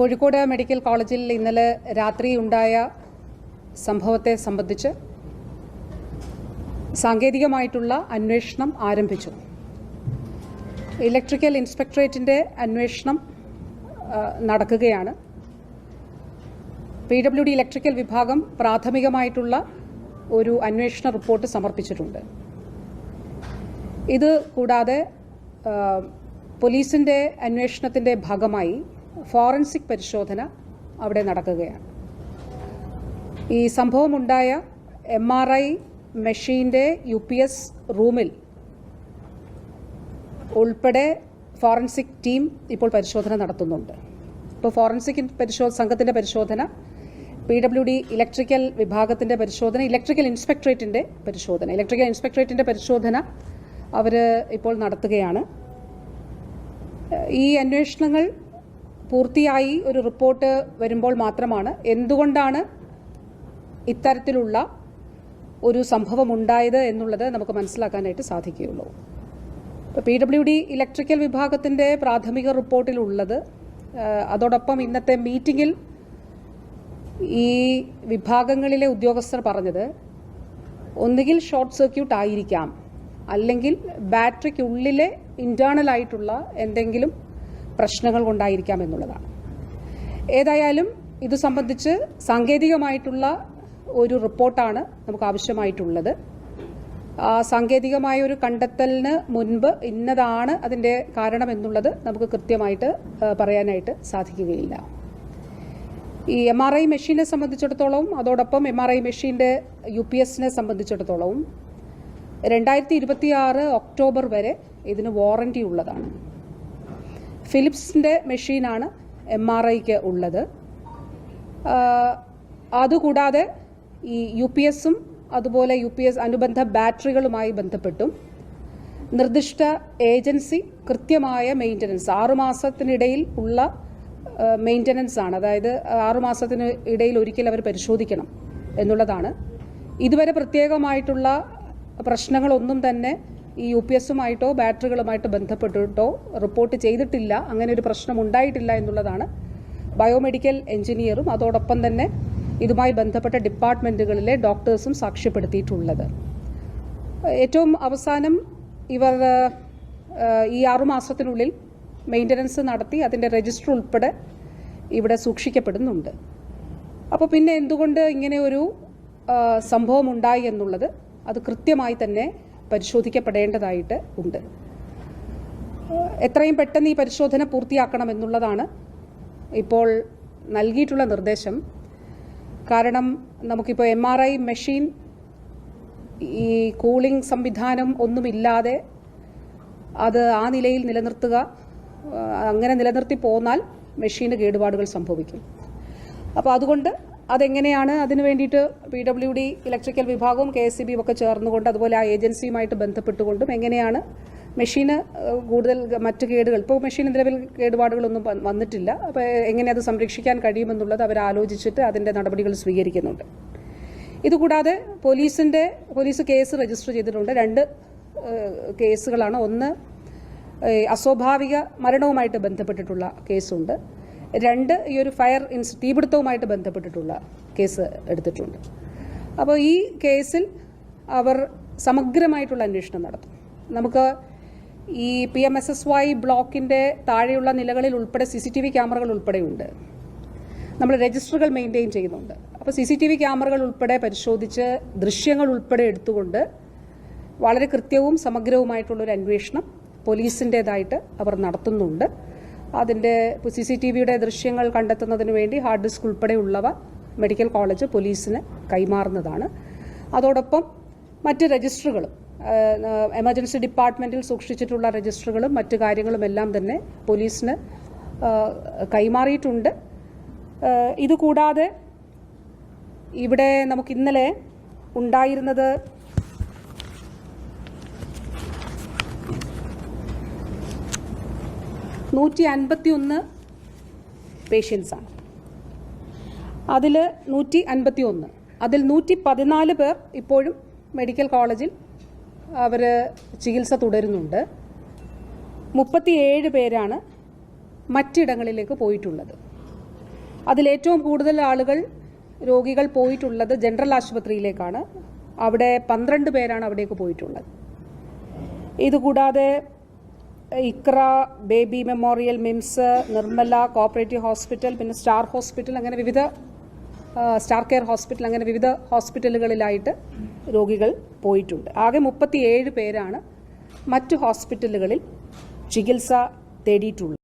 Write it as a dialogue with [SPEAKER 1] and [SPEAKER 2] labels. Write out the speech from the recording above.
[SPEAKER 1] Kozhikode medical കോളേജിൽ ഇന്നലെ രാത്രി ഉണ്ടായ സംഭവത്തെ സംബന്ധിച്ച് സാങ്കേതികമായിട്ടുള്ള അന്വേഷണം ആരംഭിച്ചു. ഇലക്ട്രിക്കൽ ഇൻസ്പെക്ടറേറ്റിന്റെ അന്വേഷണം നടക്കുകയാണ്. പി ഡബ്ല്യു ഡി ഇലക്ട്രിക്കൽ വിഭാഗം പ്രാഥമികമായിട്ടുള്ള ഒരു അന്വേഷണ റിപ്പോർട്ട് സമർപ്പിച്ചിട്ടുണ്ട്. ഇത് കൂടാതെ പോലീസിന്റെ അന്വേഷണത്തിന്റെ ഭാഗമായി ഫോറൻസിക് പരിശോധന അവിടെ നടക്കുകയാണ്. ഈ സംഭവമുണ്ടായ എം ആർ ഐ മെഷീന്റെ യു പി എസ് റൂമിൽ ഉൾപ്പെടെ ഫോറൻസിക് ടീം ഇപ്പോൾ പരിശോധന നടത്തുന്നുണ്ട്. ഇപ്പോൾ ഫോറൻസിക് പരിശോധന സംഘത്തിന്റെ പരിശോധന പി ഡബ്ല്യു ഡി ഇലക്ട്രിക്കൽ വിഭാഗത്തിന്റെ പരിശോധന ഇലക്ട്രിക്കൽ ഇൻസ്പെക്ടറേറ്റിന്റെ പരിശോധന. ഇലക്ട്രിക്കൽ ഇൻസ്പെക്ടറേറ്റിന്റെ പരിശോധന അവർ ഇപ്പോൾ നടത്തുകയാണ്. ഈ അന്വേഷണങ്ങൾ പൂർത്തിയായി ഒരു റിപ്പോർട്ട് വരുമ്പോൾ മാത്രമാണ് എന്തുകൊണ്ടാണ് ഇത്തരത്തിലുള്ള ഒരു സംഭവം ഉണ്ടായത് എന്നുള്ളത് നമുക്ക് മനസ്സിലാക്കാനായിട്ട് സാധിക്കുകയുള്ളൂ. ഇപ്പോൾ പി ഡബ്ല്യു ഡി ഇലക്ട്രിക്കൽ വിഭാഗത്തിന്റെ പ്രാഥമിക റിപ്പോർട്ടിലുള്ളത് അതോടൊപ്പം ഇന്നത്തെ മീറ്റിങ്ങിൽ ഈ വിഭാഗങ്ങളിലെ ഉദ്യോഗസ്ഥർ പറഞ്ഞത് ഒന്നുകിൽ ഷോർട്ട് സർക്യൂട്ട് ആയിരിക്കാം അല്ലെങ്കിൽ ബാറ്ററിക്കുള്ളിലെ ഇന്റേർണൽ ആയിട്ടുള്ള എന്തെങ്കിലും പ്രശ്നങ്ങൾ കൊണ്ടായിരിക്കാം എന്നുള്ളതാണ്. ഏതായാലും ഇത് സംബന്ധിച്ച് സാങ്കേതികമായിട്ടുള്ള ഒരു റിപ്പോർട്ടാണ് നമുക്ക് ആവശ്യമായിട്ടുള്ളത്. സാങ്കേതികമായ ഒരു കണ്ടെത്തലിന് മുൻപ് ഇന്നതാണ് അതിന്റെ കാരണം എന്നുള്ളത് നമുക്ക് കൃത്യമായിട്ട് പറയാനായിട്ട് സാധിക്കുകയില്ല. ഈ എം ആർ ഐ മെഷീനെ സംബന്ധിച്ചിടത്തോളം അതോടൊപ്പം എം ആർ ഐ മെഷീന്റെ യു പി എസിനെ സംബന്ധിച്ചിടത്തോളവും രണ്ടായിരത്തി ഇരുപത്തിയാറ് ഒക്ടോബർ വരെ ഇതിന് വാറണ്ടി ഉള്ളതാണ്. ഫിലിപ്സിന്റെ മെഷീനാണ് എം ആർ ഐക്ക് ഉള്ളത്. അതുകൂടാതെ ഈ യു പി എസും അതുപോലെ യു പി എസ് അനുബന്ധ ബാറ്ററികളുമായി ബന്ധപ്പെട്ടും നിർദ്ദിഷ്ട ഏജൻസി കൃത്യമായ മെയിന്റനൻസ് ആറുമാസത്തിനിടയിൽ ഉള്ള മെയിന്റനൻസ് ആണ് അതായത് ആറുമാസത്തിന് ഇടയിൽ ഒരിക്കൽ അവർ പരിശോധിക്കണം എന്നുള്ളതാണ്. ഇതുവരെ പ്രത്യേകമായിട്ടുള്ള പ്രശ്നങ്ങളൊന്നും തന്നെ ഈ യു പി എസുമായിട്ടോ ബാറ്ററികളുമായിട്ട് ബന്ധപ്പെട്ടിട്ടോ റിപ്പോർട്ട് ചെയ്തിട്ടില്ല. അങ്ങനെ ഒരു പ്രശ്നം ഉണ്ടായിട്ടില്ല എന്നുള്ളതാണ് ബയോമെഡിക്കൽ എഞ്ചിനീയറും അതോടൊപ്പം തന്നെ ഇതുമായി ബന്ധപ്പെട്ട ഡിപ്പാർട്ട്മെന്റുകളിലെ ഡോക്ടേഴ്സും സാക്ഷ്യപ്പെടുത്തിയിട്ടുള്ളത്. ഏറ്റവും അവസാനം ഇവർ ഈ ആറുമാസത്തിനുള്ളിൽ മെയിന്റനൻസ് നടത്തി അതിന്റെ രജിസ്റ്റർ ഉൾപ്പെടെ ഇവിടെ സൂക്ഷിക്കപ്പെടുന്നുണ്ട്. അപ്പോൾ പിന്നെ എന്തുകൊണ്ട് ഇങ്ങനെ ഒരു സംഭവം ഉണ്ടായി എന്നുള്ളത് അത് കൃത്യമായി തന്നെ പരിശോധിക്കപ്പെടേണ്ടതായിട്ട് ഉണ്ട്. എത്രയും പെട്ടെന്ന് ഈ പരിശോധന പൂർത്തിയാക്കണമെന്നുള്ളതാണ് ഇപ്പോൾ നൽകിയിട്ടുള്ള നിർദ്ദേശം. കാരണം നമുക്കിപ്പോൾ എം ആർ ഐ മെഷീൻ ഈ കൂളിംഗ് സംവിധാനം ഒന്നുമില്ലാതെ അത് ആ നിലയിൽ നിലനിർത്തുക അങ്ങനെ നിലനിർത്തി പോന്നാൽ മെഷീന് കേടുപാടുകൾ സംഭവിക്കും. അപ്പോൾ അതുകൊണ്ട് അതെങ്ങനെയാണ്? അതിന് വേണ്ടിയിട്ട് പി ഡബ്ല്യു ഡി ഇലക്ട്രിക്കൽ വിഭാഗവും കെ എസ് സി ബിയും ഒക്കെ ചേർന്നുകൊണ്ട് അതുപോലെ ആ ഏജൻസിയുമായിട്ട് ബന്ധപ്പെട്ടുകൊണ്ടും എങ്ങനെയാണ് മെഷീന് കൂടുതൽ മറ്റ് കേടുകൾ? ഇപ്പോൾ മെഷീൻ നിലവിൽ കേടുപാടുകളൊന്നും വന്നിട്ടില്ല. അപ്പോൾ എങ്ങനെ അത് സംരക്ഷിക്കാൻ കഴിയുമെന്നുള്ളത് അവർ ആലോചിച്ചിട്ട് അതിന്റെ നടപടികൾ സ്വീകരിക്കുന്നുണ്ട്. ഇതുകൂടാതെ പോലീസിന്റെ പോലീസ് കേസ് രജിസ്റ്റർ ചെയ്തിട്ടുണ്ട്. രണ്ട് കേസുകളാണ്. ഒന്ന് അസ്വാഭാവിക മരണവുമായിട്ട് ബന്ധപ്പെട്ടിട്ടുള്ള കേസുണ്ട്. രണ്ട് ഈ ഒരു ഫയർ ഇൻസ് തീപിടുത്തവുമായിട്ട് ബന്ധപ്പെട്ടിട്ടുള്ള കേസ് എടുത്തിട്ടുണ്ട്. അപ്പോൾ ഈ കേസിൽ അവർ സമഗ്രമായിട്ടുള്ള അന്വേഷണം നടത്തും. നമുക്ക് ഈ P M S S Y ബ്ലോക്കിന്റെ താഴെയുള്ള നിലകളിൽ ഉൾപ്പെടെ സി സി ടി വി ക്യാമറകൾ ഉൾപ്പെടെയുണ്ട്. നമ്മൾ രജിസ്റ്ററുകൾ മെയിന്റെയിൻ ചെയ്യുന്നുണ്ട്. അപ്പോൾ സി സി ടി വി ക്യാമറകൾ ഉൾപ്പെടെ പരിശോധിച്ച് ദൃശ്യങ്ങൾ ഉൾപ്പെടെ എടുത്തുകൊണ്ട് വളരെ കൃത്യവും സമഗ്രവുമായിട്ടുള്ളൊരു അന്വേഷണം പോലീസിന്റേതായിട്ട് അവർ നടത്തുന്നുണ്ട്. അതിന്റെ സി സി ടി വിയുടെ ദൃശ്യങ്ങൾ കണ്ടെത്തുന്നതിന് വേണ്ടി ഹാർഡ് ഡിസ്ക് ഉൾപ്പെടെയുള്ളവ മെഡിക്കൽ കോളേജ് പോലീസിന് കൈമാറുന്നതാണ്. അതോടൊപ്പം മറ്റ് രജിസ്റ്ററുകളും എമർജൻസി ഡിപ്പാർട്ട്മെന്റിൽ സൂക്ഷിച്ചിട്ടുള്ള രജിസ്റ്ററുകളും മറ്റു കാര്യങ്ങളും എല്ലാം തന്നെ പോലീസിന് കൈമാറിയിട്ടുണ്ട്. ഇതുകൂടാതെ ഇവിടെ നമുക്ക് ഇന്നലെ ഉണ്ടായിരുന്നത് നൂറ്റി അൻപത്തി ഒന്ന് പേഷ്യൻസാണ്. അതിൽ നൂറ്റി അൻപത്തി ഒന്ന് അതിൽ നൂറ്റി പതിനാല് പേർ ഇപ്പോഴും മെഡിക്കൽ കോളേജിൽ അവർ ചികിത്സ തുടരുന്നുണ്ട്. മുപ്പത്തിയേഴ് പേരാണ് മറ്റിടങ്ങളിലേക്ക് പോയിട്ടുള്ളത്. അതിലേറ്റവും കൂടുതൽ ആളുകൾ രോഗികൾ പോയിട്ടുള്ളത് ജനറൽ ആശുപത്രിയിലേക്കാണ്. അവിടെ പന്ത്രണ്ട് പേരാണ് അവിടേക്ക് പോയിട്ടുള്ളത്. ഇതുകൂടാതെ Iqra baby memorial MIMS Nirmala cooperative hospital പിന്നെ സ്റ്റാർ ഹോസ്പിറ്റൽ അങ്ങനെ വിവിധ സ്റ്റാർ കെയർ ഹോസ്പിറ്റൽ അങ്ങനെ വിവിധ ഹോസ്പിറ്റലുകളിലായിട്ട് രോഗികൾ പോയിട്ടുണ്ട്. ആകെ മുപ്പത്തിയേഴ് പേരാണ് മറ്റു ഹോസ്പിറ്റലുകളിൽ ചികിത്സ തേടിയിട്ടുള്ളത്.